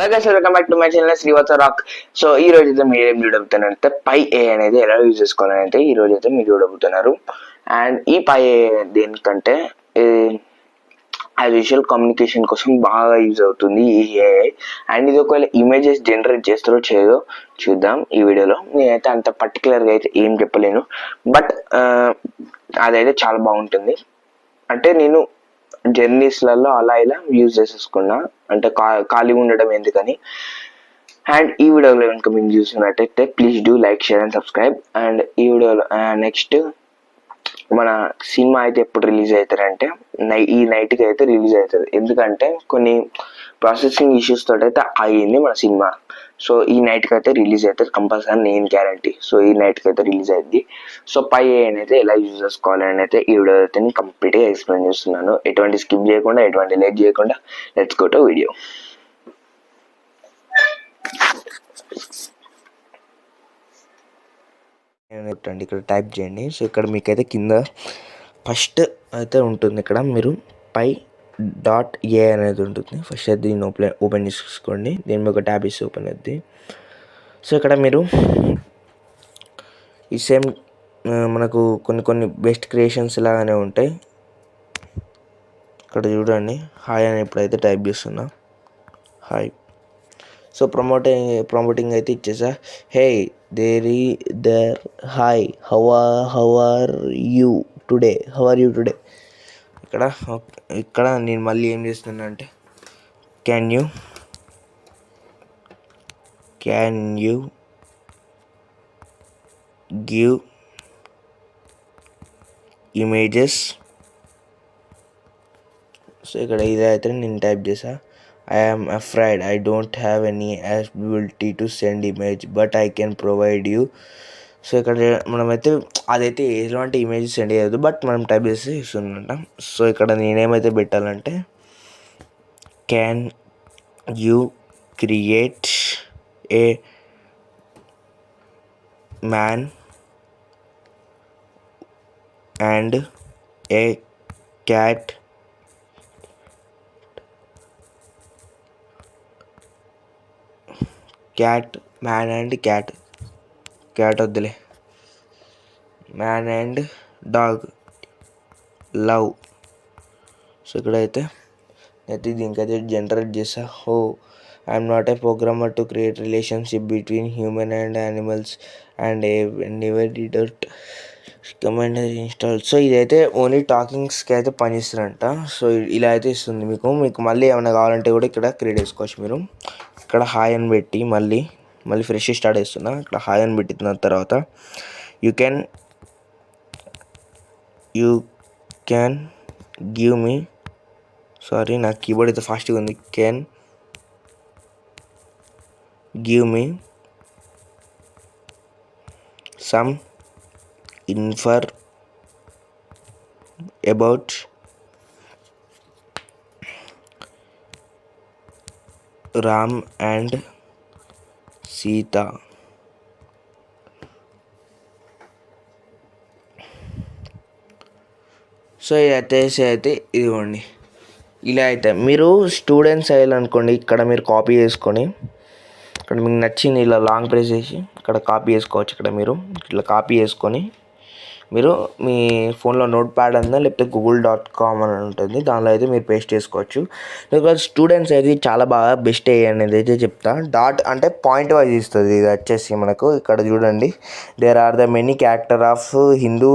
Hello sir welcome back to my channel Srivatsa rock so ఈ రోజు అయితే మీరు ఏం చూడబోతున్నారంటే పై ఏ అనేది ఎలా యూజ్ చేసుకోవాలని అయితే ఈ రోజు అయితే మీరు చూడబోతున్నారు అండ్ ఈ పై ఏ దేనికంటే యాజ్ యూజువల్ కమ్యూనికేషన్ కోసం బాగా యూజ్ అవుతుంది ఈ ఏఐ అండ్ ఇది ఒకవేళ ఇమేజెస్ జనరేట్ చేస్తారో చేయదో చూద్దాం ఈ వీడియోలో నేనైతే అంత పర్టికులర్గా అయితే ఏం చెప్పలేను. బట్ అదైతే చాలా బాగుంటుంది. అంటే నేను జర్నీస్లలో అలా ఇలా యూజ్ చేసేసుకున్నా. అంటే కా ఖాళీ ఉండడం ఎందుకని. అండ్ ఈ వీడియోలో కనుక మీరు చూసినట్టయితే please do like share and subscribe. And ఈ వీడియోలో నెక్స్ట్ మన సినిమా అయితే ఎప్పుడు రిలీజ్ అవుతారంటే నై ఈ నైట్కి అయితే రిలీజ్ అవుతుంది. ఎందుకంటే కొన్ని ప్రాసెసింగ్ ఇష్యూస్ తోటి అయితే అయ్యింది మన సినిమా. సో ఈ నైట్కి అయితే రిలీజ్ అవుతుంది కంపల్సరీ నేను గ్యారంటీ. సో ఈ నైట్కి అయితే రిలీజ్ అయింది. సో పై అయితే ఎలా యూజ్ చేసుకోవాలని అయితే ఈ వీడియో అయితే నేను కంప్లీట్గా ఎక్స్ప్లెయిన్ చేస్తున్నాను. ఎటువంటి స్కిప్ చేయకుండా ఎటువంటి లేట్ చేయకుండా లెట్స్ గో టు వీడియో. పెట్టండి ఇక్కడ టైప్ చేయండి. సో ఇక్కడ మీకైతే కింద ఫస్ట్ అయితే ఉంటుంది ఇక్కడ. మీరు పై డాట్ ఏ అనేది ఉంటుంది. ఫస్ట్ అయితే దీన్ని ఓపెన్ ఓపెన్ చేసుకోండి. దీని మీద ఒక ట్యాబ్ ఇస్తే ఓపెన్ అవుద్ది. సో ఇక్కడ మీరు ఈ సేమ్ మనకు కొన్ని కొన్ని బెస్ట్ క్రియేషన్స్ లాగానే ఉంటాయి. ఇక్కడ చూడండి హాయ్ అని ఇప్పుడైతే టైప్ చేస్తున్నా. హాయ్ సో ప్రమోటింగ్ ప్రమోటింగ్ అయితే ఇచ్చేసా. Hey there there hi how how are you today how are you today ఇక్కడ ఇక్కడ నేను మళ్ళీ ఏం చేస్తున్నా అంటే can you can you give images so ఇక్కడ ఇదైతే నేను టైప్ చేసా. I am afraid I don't have any ability to send image but I can provide you so ఇక్కడ మనమైతే అదైతే ఎలాంటి ఇమేజ్ సెండ్ చేయదు బట్ మనం టైప్ చేసి ఇస్తుందంట. సో ఇక్కడ నేనేమైతే పెట్టాలంటే can you create a man and a cat cat man and cat. Cat వద్దులే. Man and dog. Love. So ఇక్కడైతే అయితే దీనికైతే జనరేట్ చేసా హో I'm not a programmer to create relationship between human and animals and never డిడట్ command install. So ఇదైతే only టాకింగ్స్కి అయితే పనిచేస్తారంట సో ఇలా అయితే ఇస్తుంది మీకు. మీకు మళ్ళీ ఏమైనా కావాలంటే కూడా ఇక్కడ క్రియేట్ చేసుకోవచ్చు మీరు. ఇక్కడ హాయ్ అని పెట్టి మళ్ళీ మళ్ళీ ఫ్రెష్ స్టార్ట్ చేస్తున్నా. ఇక్కడ హాయ్ అని పెట్టిన తర్వాత you can you can give me sorry నా కీబోర్డ్ అయితే ఫాస్ట్గా ఉంది. Can give me some info about Ram and Sita. So ఇదైతే అయితే ఇదిగోండి. ఇలా అయితే మీరు స్టూడెంట్స్ అయ్యాలనుకోండి ఇక్కడ మీరు కాపీ చేసుకొని ఇక్కడ మీకు నచ్చింది ఇలా లాంగ్ ప్రెస్ చేసి ఇక్కడ కాపీ చేసుకోవచ్చు ఇక్కడ మీరు. ఇట్లా కాపీ చేసుకొని మీరు మీ ఫోన్లో నోట్ ప్యాడ్ అందా లేకపోతే గూగుల్ డాట్ కామ్ అని ఉంటుంది. దానిలో అయితే మీరు పేస్ట్ చేసుకోవచ్చు. బికాజ్ స్టూడెంట్స్ అయితే చాలా బాగా బెస్ట్ ఏ అనేది అయితే చెప్తా. డాట్ అంటే పాయింట్ వైజ్ ఇస్తుంది. ఇది వచ్చేసి మనకు ఇక్కడ చూడండి. There are the many character of Hindu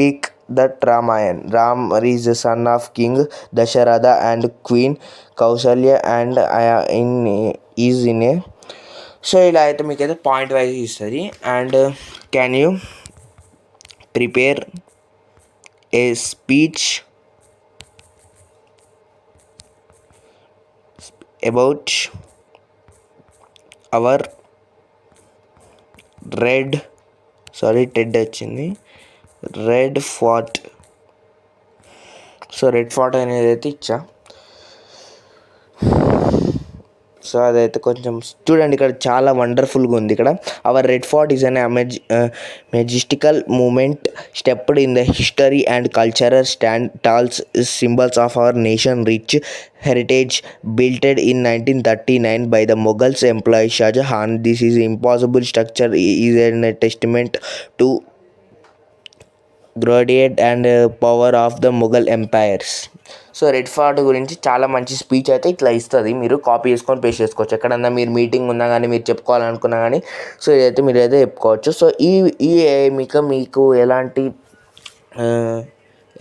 epic that Ramayan Ram is the son of king Dasharatha and queen Kausalya and in is in a so ఇలా అయితే మీకైతే పాయింట్ వైజ్ ఇస్తుంది. And can you prepare a speech about our red sorry ted వచ్చింది. Red fort so red fort అనేది అయితే ఇచ్చా. So అదైతే కొంచెం చూడండి ఇక్కడ చాలా వండర్ఫుల్గా ఉంది ఇక్కడ. Our red fort is an amaze majestical moment stepped in the history and cultural stand tall's symbols of our nation rich heritage built in 1939 by the Mughals employee employee Shahjahan this is impossible structure is an testament to graduate and power of the Mughal empires so red fort గురించి చాలా మంచి speech అయితే ఇట్లా ఇస్తుంది. మీరు copy చేసుకొని paste చేసుకోవచ్చు. ఎక్కడన్నా మీరు మీటింగ్ ఉన్నా కానీ మీరు చెప్పుకోవాలనుకున్నా కానీ సో ఇదైతే మీరు అయితే చెప్పుకోవచ్చు. సో ఈ ఈ మీకు మీకు ఎలాంటి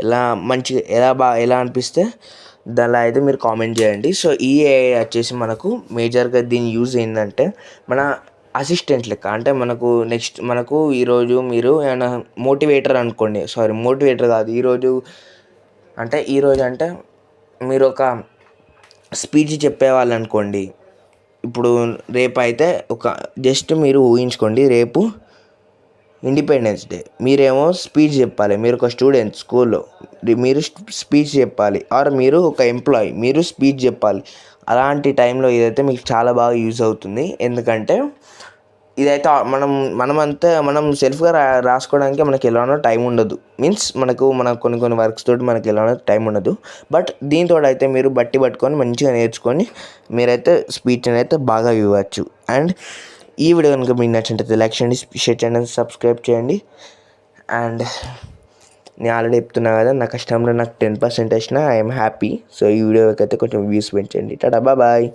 ఎలా మంచి ఎలా బా ఎలా అనిపిస్తే దానిలో అయితే మీరు కామెంట్ చేయండి. సో ఈ ఏఐ వచ్చేసి మనకు మేజర్గా దీని యూజ్ ఏంటంటే మన అసిస్టెంట్ లెక్క. అంటే మనకు నెక్స్ట్ మనకు ఈరోజు మీరు ఏమైనా మోటివేటర్ అనుకోండి. సారీ మోటివేటర్ కాదు. ఈరోజు అంటే ఈరోజు అంటే మీరు ఒక స్పీచ్ చెప్పేవాళ్ళు అనుకోండి. ఇప్పుడు రేపు అయితే ఒక జస్ట్ మీరు ఊహించుకోండి రేపు ఇండిపెండెన్స్ డే మీరేమో స్పీచ్ చెప్పాలి. మీరు ఒక స్టూడెంట్ స్కూల్లో మీరు స్పీచ్ చెప్పాలి. ఆర్ మీరు ఒక ఎంప్లాయీ మీరు స్పీచ్ చెప్పాలి. అలాంటి టైంలో ఇదైతే మీకు చాలా బాగా యూజ్ అవుతుంది. ఎందుకంటే ఇదైతే మనం మనమంతా మనం సెల్ఫ్గా రా రాసుకోవడానికి మనకి ఎలానో టైం ఉండదు. మీన్స్ మనకు మన కొన్ని కొన్ని వర్క్స్ తోటి మనకి ఎలానో టైం ఉండదు. బట్ దీంతో అయితే మీరు బట్టి పట్టుకొని మంచిగా నేర్చుకొని మీరైతే స్పీచ్ అయితే బాగా ఇవ్వచ్చు. అండ్ ఈ వీడియో కనుక మీకు నచ్చినట్లయితే లైక్ చేయండి షేర్ చేయండి సబ్స్క్రైబ్ చేయండి. అండ్ నేను ఆల్రెడీ చెప్తున్నా కదా నా కష్టంలో నాకు టెన్ పర్సెంట్ వచ్చినా ఐఎమ్ హ్యాపీ సో ఈ వీడియోకి అయితే కొంచెం వ్యూస్ పెంచండి. Tata bye.